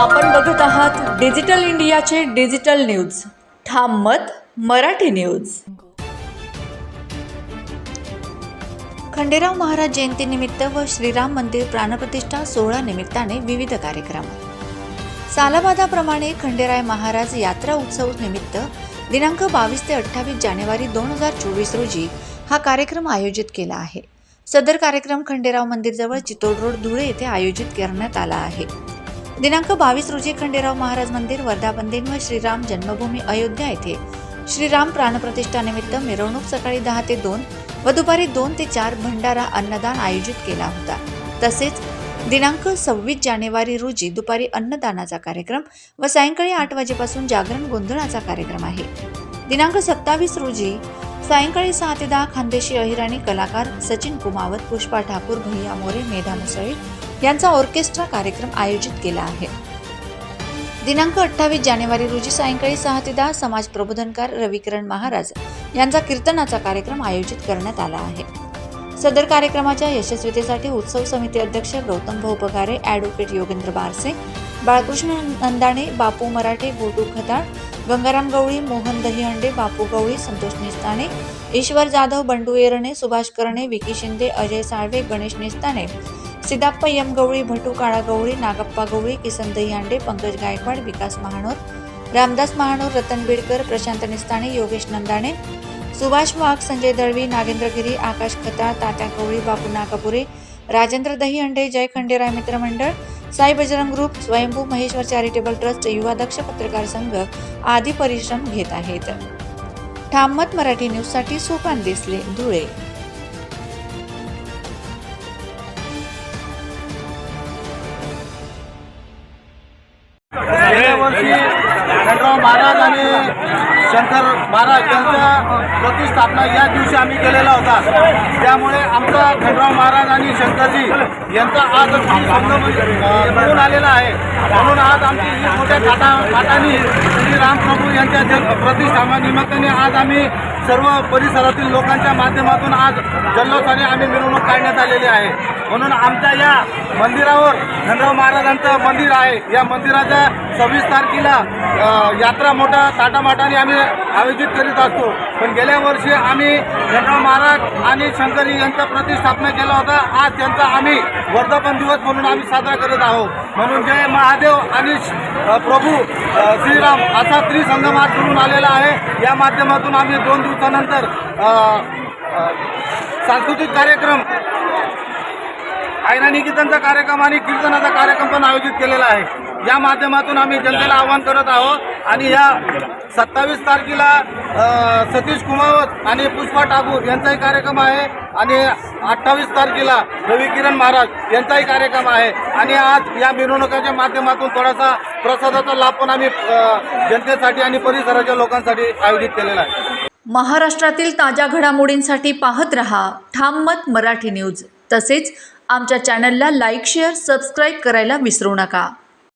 आपण बघत आहात डिजिटल इंडियाचे डिजिटल न्यूज. ठाम मत मराठी न्यूज. खंडेराव महाराज जयंतीनिमित्त व श्रीराम मंदिर प्राणप्रतिष्ठा सोहळा निमित्ताने विविध कार्यक्रम. सालाबादाप्रमाणे खंडेराय महाराज यात्रा उत्सव निमित्त दिनांक बावीस ते अठ्ठावीस जानेवारी दोन हजार चोवीस रोजी हा कार्यक्रम आयोजित केला आहे. सदर कार्यक्रम खंडेराव मंदिरजवळ चितोड रोड धुळे येथे आयोजित करण्यात आला आहे. दिनांक बावीस रोजी खंडेराव महाराज मंदिर वर्धापन व श्रीराम जन्मभूमी अयोध्या येथे श्रीराम प्राणप्रतिष्ठानिमित्त मिरवणूक सकाळी दहा ते दोन व दुपारी दोन ते चार भंडारा अन्नदान आयोजित केला होता. तसेच दिनांक सव्वीस जानेवारी रोजी दुपारी अन्नदानाचा कार्यक्रम व सायंकाळी आठ वाजेपासून जागरण गोंधळाचा कार्यक्रम आहे. दिनांक सत्तावीस रोजी सायंकाळी सहा ते दहा खानदेशी अहिराणी कलाकार सचिन कुमावत पुष्पा ठाकूर भैया मोरे मेधा मुसळी यांचा ऑर्केस्ट्रा कार्यक्रम आयोजित केला आहे. दिनांक अठ्ठावीस जानेवारी रोजी सायंकाळी सहा ते दहा समाज प्रबोधनकार रविकिरण महाराज यांचा कीर्तनाचा कार्यक्रम आयोजित करण्यात आला आहे. सदर कार्यक्रमाच्या यशस्वीतेसाठी उत्सव समिती अध्यक्ष गौतम भाऊ पगारे ॲडव्होकेट योगेंद्र बारसे बाळकृष्ण नंदाणे बापू मराठे गोटू खताळ गंगाराम गवळी मोहन दहीहंडे बापू गवळी संतोष निस्ताने ईश्वर जाधव बंडू एरणे सुभाष करणे विकी शिंदे अजय साळवे गणेश निस्ताने सिदाप्पा यम गवळी भटू काळा गवळी नागप्पा गवळी किसन दहीहांडे पंकज गायकवाड विकास महानोर रामदास महानोर रतन बिडकर प्रशांत निस्ताणे योगेश नंदाणे सुभाष वाघ संजय दळवी नागेंद्र गिरी आकाश खता तात्या गवळी बापू नागपुरे राजेंद्र दहीहंडे जय खंडेराय मित्र मंडळ Sai Bajrang group Swayambhu Maheshwar charitable trust युवा दक्ष पत्रकार संघ आदी परिश्रम घेत आहेत. ठाममत मराठी न्यूजसाठी सोपान दिसले धुळे. श्री वर्षी खंडराव महाराज आणि शंकर महाराज यांच्या प्रतिष्ठापना या दिवशी आम्ही केलेला होता. त्यामुळे आमचा खंडराव महाराज आणि शंकरजी यांचा आज संगम मिळून आलेला आहे. म्हणून आज आमची ही मोठ्या थाटा थाटाने श्री रामप्रभू यांच्या जन प्रतिष्ठापना निमित्ताने आज आम्ही सर्व परिसरातील लोकांच्या माध्यमातून आज जल्लोषाने आम्ही मिरवणूक काढण्यात आलेली आहे. म्हणून आमच्या या मंदिरावर खंडराव महाराजांचं मंदिर आहे. या मंदिराच्या सव्वीस तारखेला यात्रा मोठ्या ताटामाटाने आम्ही आयोजित करीत असतो. पण गेल्या वर्षी आम्ही खंडराव महाराज आणि शंकरी यांचा प्रतिष्ठापना केला होता. आज त्यांचा आम्ही वर्धापन दिवस म्हणून आम्ही साजरा करत आहोत. म्हणून जय महादेव आणि प्रभू श्रीराम असा त्रिसंगमात करून आलेला आहे. या माध्यमातून आम्ही दोन दिवसानंतर सांस्कृतिक कार्यक्रम आयराणी कीर्तनचा कार्यक्रम आणि कीर्तनाचा कार्यक्रम पण आयोजित केलेला आहे. या माध्यमातून आम्ही जनतेला आवाहन करत आहोत. आणि या सत्तावीस तारखेला सतीश कुमावत आणि पुष्पा ठाकूर यांचाही कार्यक्रम आहे. आणि अठ्ठावीस तारखेला रवी किरण महाराज यांचाही कार्यक्रम आहे. आणि आज या मिरवणुकाच्या माध्यमातून थोडासा प्रसादाचा लाभ पण आम्ही जनतेसाठी आणि परिसराच्या लोकांसाठी आयोजित केलेला आहे. महाराष्ट्रातील ताज्या घडामोडींसाठी पाहत रहा ठाममत मराठी न्यूज. तसेच आमच्या चॅनलला लाईक शेअर सबस्क्राईब करायला विसरू नका.